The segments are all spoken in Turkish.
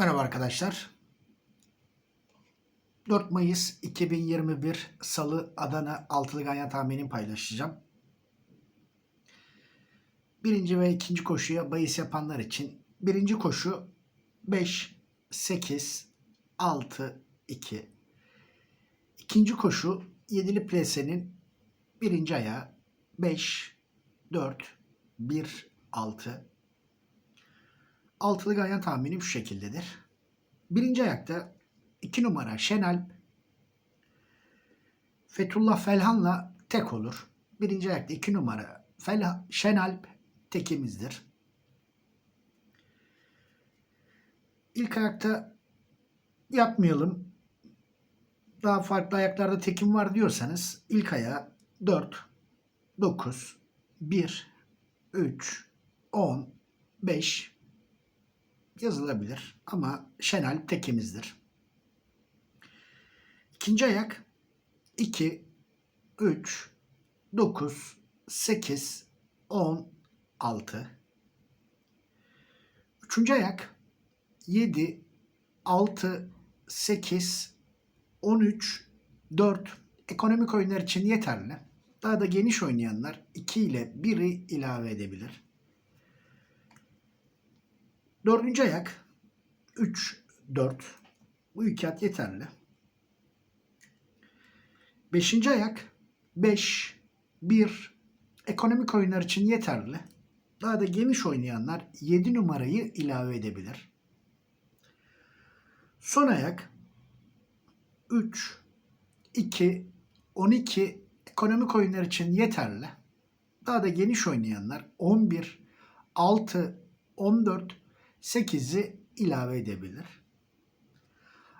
Merhaba arkadaşlar. 4 Mayıs 2021 Salı Adana altılı ganyan tahminini paylaşacağım. Birinci ve ikinci koşuya bahis yapanlar için birinci koşu 5, 8, 6, 2. İkinci koşu 7'li plesenin birinci ayağı 5, 4, 1, 6. Altılı ganyan tahminim şu şekildedir. Birinci ayakta 2 numara Şenalp Fethullah Felhan'la tek olur. Birinci ayakta 2 numara Felha, Şenalp tekimizdir. İlk ayakta yapmayalım. Daha farklı ayaklarda tekim var diyorsanız ilk ayağı 4, 9, 1, 3, 10, 5, yazılabilir ama Şenal tekimizdir. İkinci ayak 2, 3, 9, 8, 10, 6. Üçüncü ayak 7, 6, 8, 13, 4. Ekonomik oyunlar için yeterli. Daha da geniş oynayanlar 2 ile 1'i ilave edebilir. Dördüncü ayak 3, 4. Bu iki at yeterli. Beşinci ayak 5, 1. Ekonomik oyunlar için yeterli. Daha da geniş oynayanlar 7 numarayı ilave edebilir. Son ayak 3, 2, 12 ekonomik oyunlar için yeterli. Daha da geniş oynayanlar 11, 6, 14, 8'i ilave edebilir.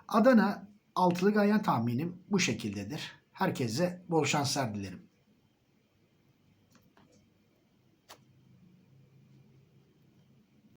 Adana altılı ganyan tahminim bu şekildedir. Herkese bol şanslar dilerim.